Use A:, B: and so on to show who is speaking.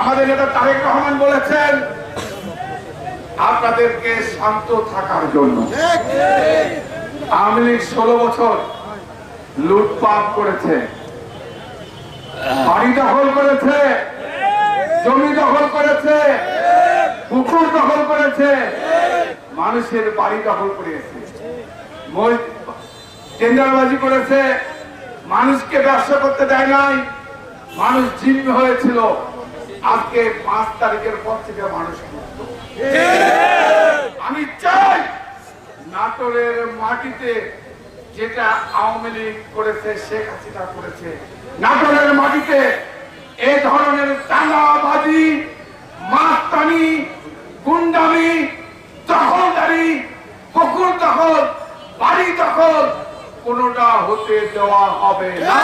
A: আমাদের নেতা তারেক রহমান বলেছেন, আপনাদেরকে শান্ত থাকার জন্য। আওয়ামী লীগ ষোলো বছর লুটপাট করেছে, বাড়ি দখল করেছে, জমি দখল করেছে, পুকুর দখল করেছে, মানুষের বাড়ি দখল করেছে টেন্ডারবাজি করেছে, মানুষকে ব্যবসা করতে দেয় নাই, মানুষ জিম্মি হয়েছিল। আজকে পাঁচ তারিখের পর থেকে মানুষ। আমি চাই নাটোরের মাটিতে যেটা আওয়ামী লীগ করেছে, শেখ হাসিনা করেছে, নাটোরের মাটিতে এ ধরনের দাঙ্গাবাজি মাস্তানি, গুন্ডামি, দখলদারি পুকুর দখল, বাড়ি দখল কোনটা হতে দেওয়া হবে না